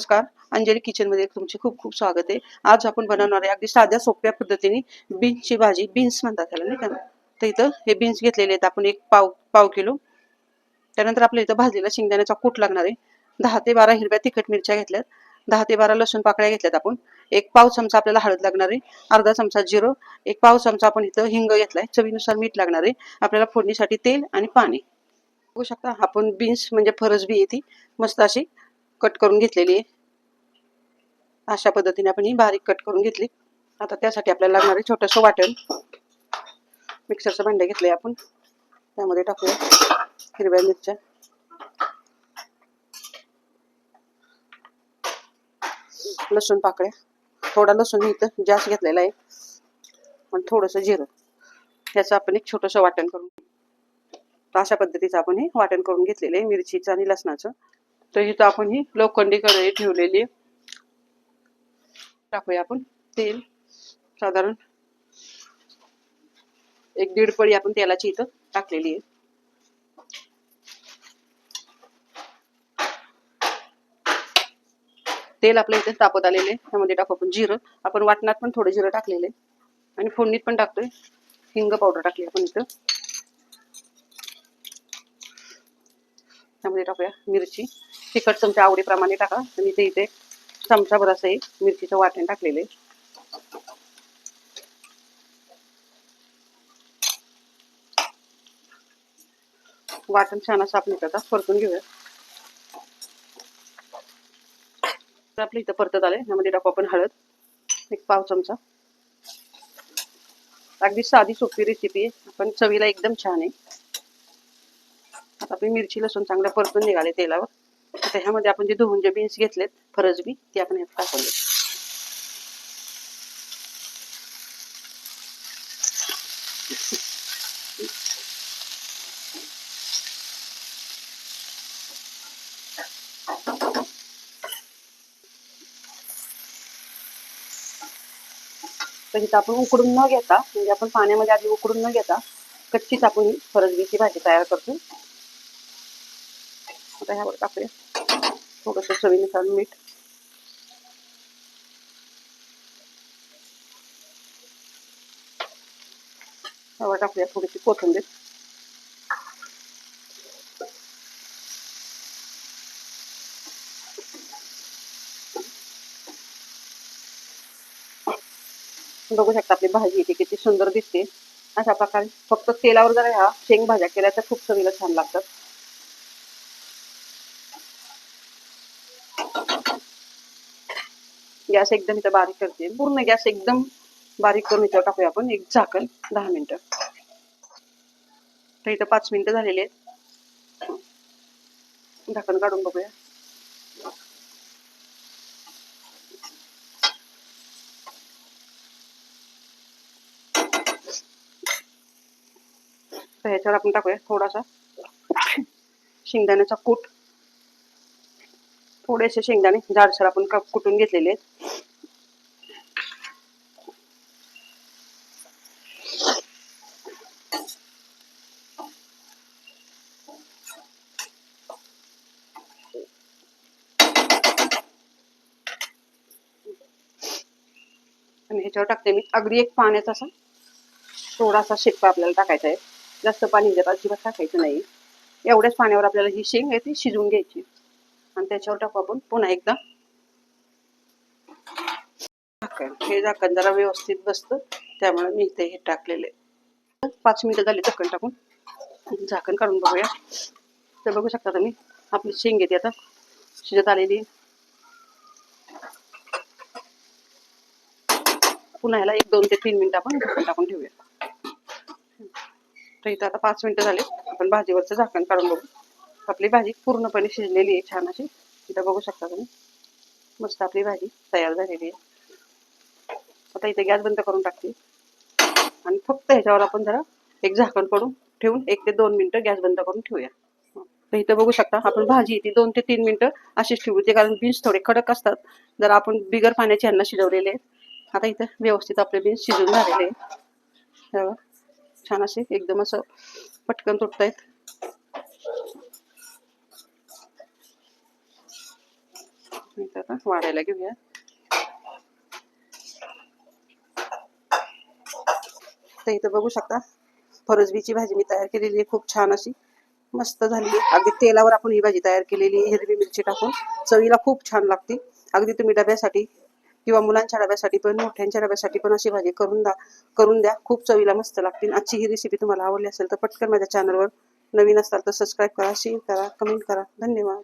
नमस्कार. अंजली किचनमध्ये तुमचे खूप खूप स्वागत आहे. आज आपण बनवणार आहे अगदी साध्या सोप्या पद्धतीने बीन्सची भाजी बीन्स म्हणतात त्याला नाही का? तर इथं हे बीन्स घेतलेले आहेत. आपण एक पाव पाव किलो. त्यानंतर आपल्या इथं भाजलेला शेंगदाण्याचा कूट लागणार आहे. दहा ते बारा हिरव्या तिखट मिरच्या घेतल्यात. दहा ते बारा लसूण पाकळ्या घेतल्यात आपण. एक पाव चमचा आपल्याला हळद लागणार आहे. अर्धा चमचा जिरो. एक पाव चमचा आपण इथं हिंग घेतलाय. चवीनुसार मीठ लागणार आहे. आपल्याला फोडणीसाठी तेल आणि पाणी. बघू शकता आपण बीन्स म्हणजे फरसबी आहे ती मस्त अशी कट करून घेतलेली आहे. अशा पद्धतीने आपण ही बारीक कट करून घेतली. आता त्यासाठी आपल्याला लागणार आहे छोटंसं वाटण. मिक्सरचं भांडे घेतलंय आपण. त्यामध्ये टाकूया हिरव्या मिरच्या. लसूण पाकळ्या. थोडा लसूण इथं जास्त घेतलेला आहे. पण थोडंसं जिरं. ह्याचं आपण एक छोटंसं वाटण करून अशा पद्धतीचं आपण हे वाटण करून घेतलेलं आहे मिरचीचं आणि लसणाचं. तर इथं आपण ही लोखंडी कढई ठेवलेली टाकूया आपण तेल साधारण एक दीड पळी आपण तेलाची इथं टाकलेली आहे. तेल आपल्या इथे तापत आलेले त्यामध्ये टाकू आपण जिरं. आपण वाटणात पण थोडं जिरं टाकलेले आणि फोडणीत पण टाकतोय. हिंग पावडर टाकली आपण इथं. त्यामध्ये टाकूया मिरची. तिखट तुमच्या आवडीप्रमाणे टाका. आणि ते इथे चमचाभर असं एक मिरचीचं वाटण टाकलेलं आहे. वाटण छान असं आपण इथं परतून घेऊया. तर आपलं इथं परतत आले यामध्ये टाकू आपण हळद एक पाव चमचा. अगदी साधी सोपी रेसिपी आहे. पण चवीला एकदम छान आहे. आता आपली मिरची लसूण चांगलं परतून निघाले तेलावर. आता ह्यामध्ये आपण जे धुवून जे बीन्स घेतलेत फरसबी ते आपण ह्यात टाकून देऊ. तर आपण उकडून न घेता म्हणजे आपण पाण्यामध्ये आधी उकडून न घेता कच्चीच आपण ही फरसबीची भाजी तयार करतो. आता ह्यावर टाकूया. थोडस चवीनुसार मीठ ह्यावर टाकूया थोडीशी कोथिंबीर बघू शकता आपली भाजी इथे किती सुंदर दिसते अशा प्रकारे फक्त तेलावर जर ह्या शेंग भाज्या केल्या तर खूप चवीला छान लागतात गॅस एकदम इथं बारीक करते. पूर्ण गॅस एकदम बारीक करून इथं टाकूया आपण. एक झाकण दहा मिनिटं. तर इथं पाच मिनिटं झालेली आहेत. झाकण काढून बघूया. तर ह्याच्यावर आपण टाकूया थोडासा शेंगदाण्याचा कूट. थोडेसे शेंगदाणे जाडसर आपण कुटून घेतलेले आहेत. आणि ह्याच्यावर टाकते मी. अगदी एक पाण्याचा असा थोडासा शेपा आपल्याला टाकायचा आहे. जास्त पाणी त्यात अजिबात टाकायचं नाही. एवढ्याच पाण्यावर आपल्याला ही शेंग आहे ती शिजवून घ्यायची. आणि त्याच्यावर टाकू आपण पुन्हा एकदा. झाकण. हे झाकण जरा व्यवस्थित बसतं. त्यामुळे मी इथे हे टाकलेले पाच मिनिटं झाली झाकण टाकून. झाकण काढून बघूया. तर बघू शकता तुम्ही आपली शेंग येते आता शिजत आलेली पुन्हा ह्याला एक दोन ते तीन मिनिटं आपण झाकण टाकून ठेवूया तर इथं आता पाच मिनिटं झाले. आपण भाजीवरचं झाकण काढून बघू. आपली भाजी पूर्णपणे शिजलेली आहे छान अशी. इथं बघू शकता तुम्ही. मस्त आपली भाजी तयार झालेली आहे. आता इथे गॅस बंद करून टाकते. आणि फक्त ह्याच्यावर आपण जरा एक झाकण पडून ठेवून एक ते दोन मिनिटं गॅस बंद करून ठेवूया. तर इथं बघू शकता आपण भाजी ती दोन ते तीन मिनिटं अशीच ठेवू. ते कारण बीन्स थोडे कडक असतात. जर आपण बिगर पाण्याचे अन्न शिजवलेले आहेत. आता इथं व्यवस्थित आपले बीन्स शिजून झालेले आहेत. छान असे एकदम असं पटकन तुटतायत. इथं आता वाढायला घेऊया. तर इथं बघू शकता फरसबीची भाजी मी तयार केलेली आहे खूप छान अशी मस्त झाली अगदी तेलावर आपण ही भाजी तयार केलेली हिरवी मिरची टाकून. चवीला खूप छान लागते. अगदी तुम्ही डब्यासाठी किंवा मुलांच्या डब्यासाठी पण मोठ्यांच्या डब्यासाठी पण अशी भाजी करून द्या करून द्या. खूप चवीला मस्त लागतील. आजची ही रेसिपी तुम्हाला आवडली असेल तर पटकन माझ्या चॅनलवर नवीन असाल तर सबस्क्राईब करा शेअर करा कमेंट करा. धन्यवाद.